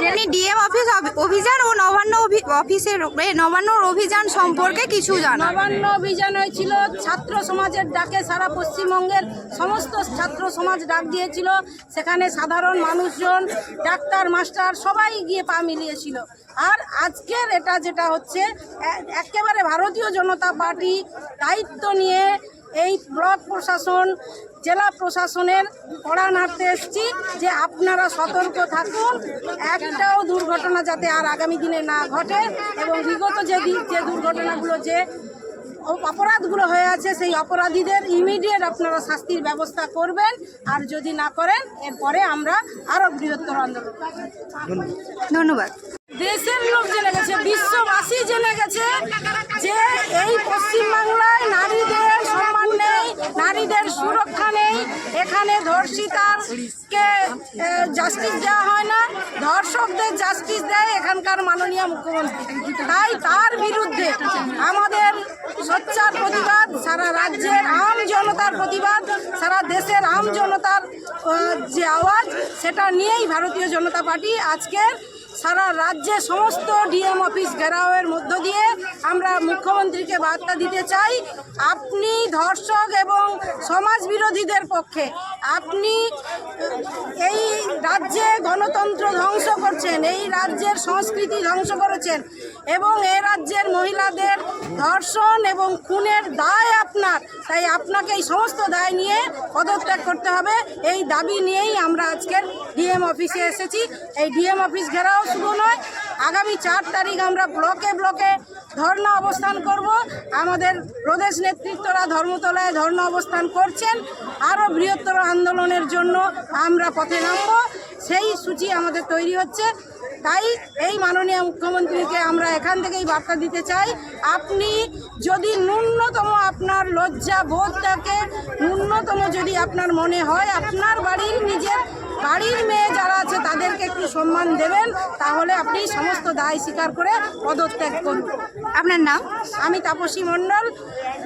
আপনি DM office অভিযান ও নবান্ন অফিসের নবান্নর অভিযান সম্পর্কে কিছু জানান নবান্ন অভিযান হয়েছিল, ছাত্র সমাজের ডাকে সারা পশ্চিমবঙ্গের সমস্ত ছাত্র সমাজ ডাক দিয়েছিল। সেখানে সাধারণ মানুষজন, ডাক্তার, মাস্টার সবাই গিয়ে পা মিলিয়েছিল। আর আজকের এটা যেটা হচ্ছে একেবারে ভারতীয় জনতা পার্টি দায়িত্ব নিয়ে এই ব্লক প্রশাসন জেলা প্রশাসনের কড়া নাড়তে এসছি যে আপনারা সতর্ক থাকুন একটাও দুর্ঘটনা যাতে আর আগামী দিনে না ঘটে এবং বিগত যে যে দুর্ঘটনাগুলো যে অপরাধগুলো হয়ে আছে সেই অপরাধীদের ইমিডিয়েট আপনারা শাস্তির ব্যবস্থা করবেন। আর যদি না করেন এরপরে আমরা আরও বৃহত্তর আন্দোলন ধন্যবাদ। দেশের লোক জেনে গেছে বিশ্ববাসী জেনে গেছে এখানে ধর্ষিতারকে জাস্টিস দেওয়া হয় না। ধর্ষকদের জাস্টিস দেয় এখানকার মাননীয় মুখ্যমন্ত্রী। তাই তার বিরুদ্ধে আমাদের সোচ্চার প্রতিবাদ, সারা রাজ্যের আম জনতার প্রতিবাদ, সারা দেশের আম জনতার যে আওয়াজ, সেটা নিয়েই ভারতীয় জনতা পার্টি আজকের সারা রাজ্যে সমস্ত ডিএম অফিস ঘেরাওয়ের মধ্য দিয়ে আমরা মুখ্যমন্ত্রীকে বার্তা দিতে চাই, আপনি ধর্ষক এবং সমাজ বিরোধীদের পক্ষে, আপনি এই রাজ্যে গণতন্ত্র ধ্বংস করছেন, এই রাজ্যের সংস্কৃতি ধ্বংস করেছেন এবং এ রাজ্যের মহিলাদের ধর্ষণ এবং খুনের দায় আপনার। তাই আপনাকে এই সমস্ত দায় নিয়ে পদত্যাগ করতে হবে। এই দাবি নিয়েই আমরা আজকের ডিএম অফিসে এসেছি। এই ডিএম অফিস ঘেরাও শুরু নয়। আগামী চার তারিখ আমরা ব্লকে ব্লকে ধর্ণা অবস্থান করব। আমাদের প্রদেশ নেতৃত্বরা ধর্মতলায় ধর্ণা অবস্থান করছেন। আরও বৃহত্তর আন্দোলনের জন্য আমরা পথে নামব। সেই সূচি আমাদের তৈরি হচ্ছে। তাই এই মাননীয় মুখ্যমন্ত্রীকে আমরা এখান থেকেই বার্তা দিতে চাই আপনি যদি ন্যূনতম আপনার লজ্জা বোধ থাকে ন্যূনতম যদি আপনার মনে হয় আপনার বাড়ির নিজের বাড়ির মেয়ে যারা আছে তাদেরকে একটু সম্মান দেবেন তাহলে আপনি সমস্ত দায় স্বীকার করে পদত্যাগ করুন। আপনার নাম? আমি তাপসী মণ্ডল